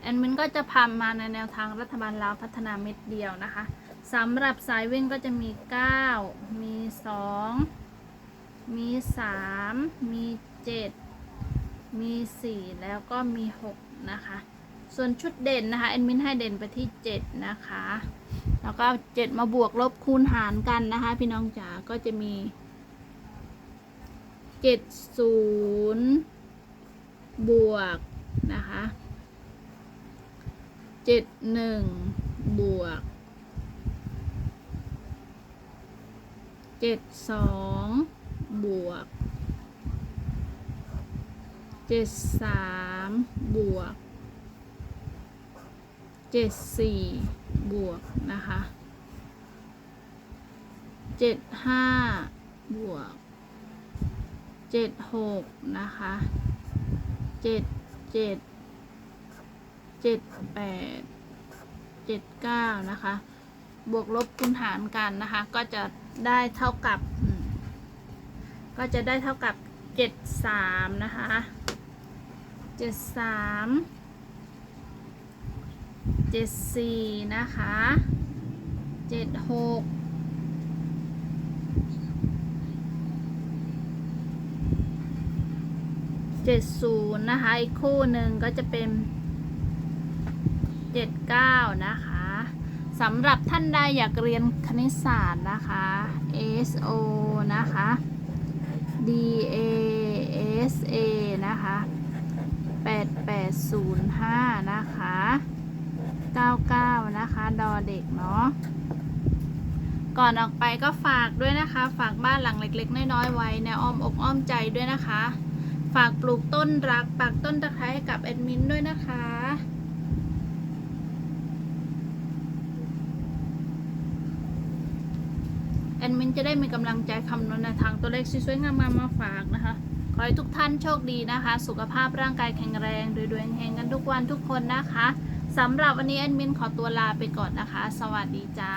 แอ ดมินก็จะพามาในแนวทางรัฐบาลลาวพัฒนาเม็ดเดียวนะคะสำหรับสายวิ่งก็จะมี 9 มี 2 มี 3 มี 7 มี 4 แล้วก็มี 6 นะคะ ส่วนชุดเด่นนะคะแอดมินให้เด่นไปที่ 7 นะคะ แล้วก็ 7 มาบวกลบคูณหารกันนะคะ พี่น้องจ๋าก็จะมี 70 บวกนะคะ เจ็ดหนึ่งบวกเจ็ดสองบวกเจ็ดสามบวกเจ็ดสี่บวกนะคะเจ็ดห้าบวกเจ็ดหกนะคะเจ็ดเจ็ด เจ็ดแปดเจ็ดเก้านะคะ บวกลบคูณหารกันนะคะ ก็จะได้เท่ากับ ก็จะได้เท่ากับเจ็ดสามนะคะเจ็ดสามเจ็ดสี่นะคะเจ็ดหกเจ็ดศูนย์นะคะ อีกคู่หนึ่งก็จะเป็น 79 นะคะสำหรับท่านใดอยากเรียนคณิตศาสตร์นะคะ SO นะคะ DASA นะคะ 8805 นะคะ 99 นะคะ ดอเด็กเนาะก่อนออกไปก็ฝากด้วยนะคะ ฝากบ้านหลังเล็ก ๆ น้อยๆไว้ในอ้อมอกอ้อมใจด้วยนะคะ ฝากปลูกต้นรักปักต้นตะไคร้ให้กับแอดมินด้วยนะคะ แอดมินจะได้มีกำลังใจคำนวณในทางตัวเลขสวยๆงามๆมาฝากนะคะ ขอให้ทุกท่านโชคดีนะคะ สุขภาพร่างกายแข็งแรงรวยๆแห่งกันทุกวันทุกคนนะคะสำหรับวันนี้แอดมินขอตัวลาไปก่อนนะคะ สวัสดีจ้า